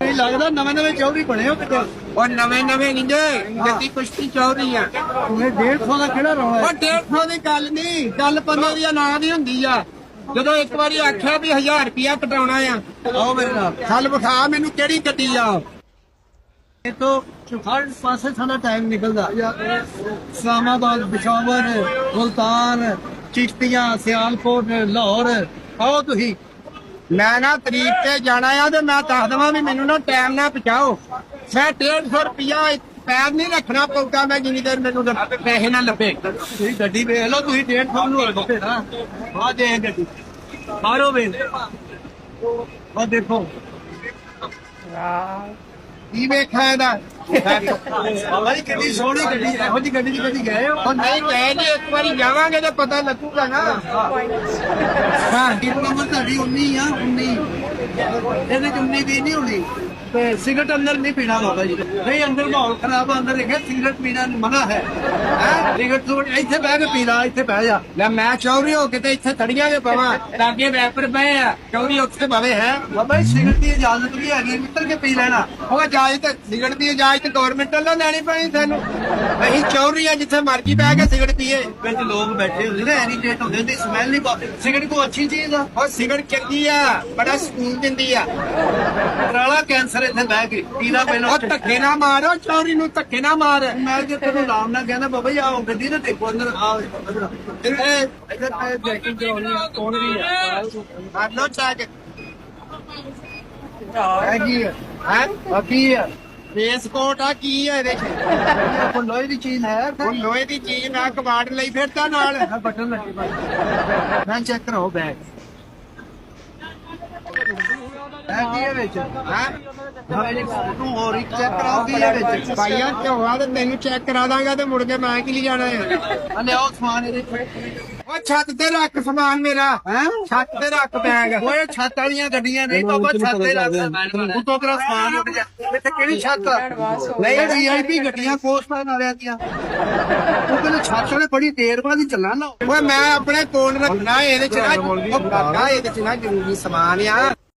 ਲੱਗਦਾ ਨਵੇਂ ਨਵੇਂ ਚੌਧਰੀ ਬਣੇ ਹੋ ਕਿਤੇ? ਉਹ ਨਵੇਂ ਨਵੇਂ ਨਹੀਂ ਜੇ ਜੱਤੀ ਕੁਸ਼ਤੀ ਚੌਧਰੀ ਆ। ਉਹਨੇ 150 ਦਾ ਕਿਹੜਾ ਰੌਲਾ ਉਹ 150 ਦੀ ਗੱਲ ਨਹੀਂ ਗੱਲ ਪੰਨੇ ਦੀ ਨਾਂ ਦੀ ਹੁੰਦੀ ਆ। ਜਦੋਂ ਇੱਕ ਵਾਰੀ ਆਖਿਆ ਵੀ 1000 ਰੁਪਿਆ ਕਟਾਉਣਾ ਆ ਆਓ ਮੇਰੇ ਨਾਲ। ਚੱਲ ਵਿਖਾ ਮੈਨੂੰ ਕਿਹੜੀ ਗੱਡੀ ਆ। ਇਹ ਤੋਂ ਹਰ ਪਾਸੇ ਸਾਡਾ ਟਾਈਮ ਨਿਕਲਦਾ। ਇਸਲਾਮਾਬਾਦ ਬਿਸ਼ਾਵਰ ਚਿਸ਼ਤੀਆਂ ਸਿਆਲਕੋਟ ਲਾਹੌਰ। ਆਓ ਤੁਸੀਂ। ਮੈਂ ਨਾ ਤਰੀਕ ਤੇ ਜਾਣਾ ਆ ਤੇ ਮੈਂ ਦੱਸ ਦਵਾਂ ਵੀ ਮੈਨੂੰ ਨਾ ਟਾਈਮ ਨਾਲ ਪਹੁੰਚਾਓ। ਮੈਂ 150 ਰੁਪਿਆ ਪੈਰ ਨਹੀਂ ਰੱਖਣਾ ਪਊਗਾ ਮੈਂ ਜਿੰਨੀ ਦੇਰ ਮੈਨੂੰ ਪੈਸੇ ਨਾ ਲੱਭੇ। ਤੁਸੀਂ ਗੱਡੀ ਵੇਖ ਲਓ ਤੁਸੀਂ ਡੇਢ ਸੌ ਨੂੰ ਲੱਗੇ ਨਾ। ਆ ਦੇ ਗੱਡੀ। ਮਾਰੋ ਵੇ ਆ ਦੇਖੋ। ਕੀ ਵੇਖਿਆ ਇਹਦਾ? ਬਾਬਾ ਜੀ ਕਿੰਨੀ ਸੋਹਣੀ ਗੱਡੀ। ਇਹੋ ਜੀ ਗੱਡੀ ਦੀ ਕਦੀ ਗਏ ਹੋ? ਨਹੀਂ ਗਏ ਜੀ ਇੱਕ ਵਾਰੀ ਜਾਵਾਂਗੇ ਤੇ ਪਤਾ ਲੱਗੂਗਾ ਨਾ। ਹਾਂ ਕੀ ਤੁਹਾਡੀ 19 ਆ 19 ਇਹਦੇ ਚ 19 ਵੀ ਨਹੀਂ ਹੋਣੀ। ਤੇ ਸਿਗਰਟ ਅੰਦਰ ਨਹੀਂ ਪੀਣਾ ਬਾਬਾ ਜੀ। ਨਹੀਂ ਅੰਦਰ ਮਾਹੌਲ ਖਰਾਬ ਆ, ਅੰਦਰ ਹੈਗਾ ਸਿਗਰਟ ਪੀਣਾ ਮਨਾ ਹੈ। ਹੈ? ਸਿਗਰਟ ਤੋਂ ਇੱਥੇ ਬਹਿ ਕੇ ਪੀ ਇੱਥੇ ਬਹਿ ਜਾ। ਲੈ ਮੈਂ ਚੌਰੀ ਹੋ ਕੇ ਇੱਥੇ ਥੜੀਆਂ ਦੇ ਪਵਾਂ ਲਾਗੇ ਵੈਪਰ ਪਏ ਆ। ਚੌਰੀ ਉੱਥੇ ਪਵੇ ਹੈ? ਬਾਬਾ ਜੀ ਸਿਗਰਟ ਦੀ ਇਜਾਜ਼ਤ ਵੀ ਹੈਗੀ ਮਿੱਤਰ ਕੇ ਪੀ ਲੈਣਾ। ਉਹ ਇਜਾਜ਼ਤ ਸਿਗਰਟ ਦੀ ਇਜਾਜ਼ਤ ਗਵਰਨਮੈਂਟ ਵੱਲੋਂ ਲੈਣੀ ਪੈਣੀ ਸਾਨੂੰ ਅਸੀਂ ਚੌਰੀ ਆ ਜਿੱਥੇ ਮਰਜ਼ੀ ਬਹਿ ਕੇ ਸਿਗਰਟ ਪੀਏ। ਵਿੱਚ ਲੋਕ ਬੈਠੇ ਹੁੰਦੇ ਨੇ ਐਨੀਟੇਟ ਹੁੰਦੇ ਨੇ ਸਮੈਲ ਨਹੀਂ ਪਾਉਂਦੇ ਸਿਗਰਟ ਕੋ ਅੱਛੀ ਚੀਜ਼ ਉਹ ਸਿਗਰਟ ਚੰਗੀ ਆ ਬੜਾ ਸਕੂਨ ਦਿੰਦੀ ਆ। ਰਾਲਾ ਕੈਂਸਰ ਇੱਥੇ ਬਹਿ ਕੇ ਪੀਣਾ ਪਹਿਲਾਂ ਉਹ ਧੱਕੇ ਨਾ ਮਾਰੋ ਚੌਰੀ ਨੂੰ ਧੱਕੇ ਨਾ ਮਾਰ। ਮੈਂ ਜੇ ਤੈਨੂੰ ਨਾਮ ਨਾ ਕਹਿੰਦਾ ਬਾਬਾ ਜੀ ਆਓ ਗੱਡੀ ਤੇ ਦੇਖੋ ਅੰਦਰ ਆਓ ਇੱਧਰ ਇਹ ਇੱਧਰ ਚੈਕਿੰਗ ਕਰਾਉਣੀ ਆ ਕੌਣ ਵੀ ਆ? ਕਰ ਲੋ ਚੈੱਕ ਹੈਗੀ ਆ? ਹੈ? ਬਾਕੀ ਆ? ਫੇਸ ਕੋਟ ਆ ਕੀ ਆ ਇਹਦੇ ਚ? ਕੋਈ ਲੋਹੇ ਦੀ ਚੀਜ਼ ਹੈ। ਉਹ ਲੋਹੇ ਦੀ ਚੀਜ਼ ਨਾ ਕਬਾੜ ਲਈ ਫਿਰਦਾ ਨਾਲ। ਬਟਨ ਲੱਗੇ ਮੈਂ ਚੈੱਕ ਕਰਾਓ ਬੈਗ। ਹੈਗੀ ਹੈ ਵਿੱਚ ਹੈ? ਤੂੰ ਹੋਰ ਇੱਕ ਚੈੱਕ ਕਰਾਓ ਕੀ ਹੈ ਵਿੱਚ। ਭਾਈਆ ਝੋਆ ਤੇ ਤੈਨੂੰ ਚੈੱਕ ਕਰਾ ਦਾਂਗਾ ਤੇ ਮੁੜ ਕੇ ਮੈਂ ਕੀ ਲਈ ਜਾਣਾ ਹੈ ਆ ਲਿਆਓ ਸਮਾਨ ਇਹਦੇ ਉਹ ਛੱਤ ਤੇ ਰੱਖ ਸਮਾਨ ਮੇਰਾ ਹੈ? ਛੱਤ ਤੇ ਰੱਖ ਬੈਗ ਓਏ ਛੱਤ ਵਾਲੀਆਂ ਗੱਡੀਆਂ ਨਹੀਂ ਬਾਬਾ ਛੱਤ ਤੇ ਲੱਗਦਾ ਉਤੋਂ ਤੇਰਾ ਸਮਾਨ ਉੱਡ ਜਾ। ਇੱਥੇ ਕਿਹੜੀ ਛੱਤ? ਨਹੀਂ ਵੀਆਈਪੀ ਗੱਡੀਆਂ ਕੋਸਟਾਂ ਵਾਲਿਆਂ ਦੀਆਂ। ਉਹ ਕਹਿੰਦੇ ਛੱਤ ਵਾਲੇ ਬੜੀ ਦੇਰ ਬਾਅਦ ਹੀ ਚੱਲਣਾ ਨਾ। ਓਏ ਮੈਂ ਆਪਣੇ ਕੋਲ ਰੱਖਣਾ ਇਹਦੇ ਚ ਨਾ ਉਹ ਕਾਕਾ ਇਹਦੇ ਚ ਨਾ ਜ਼ਰੂਰੀ ਸਮਾਨ ਆ।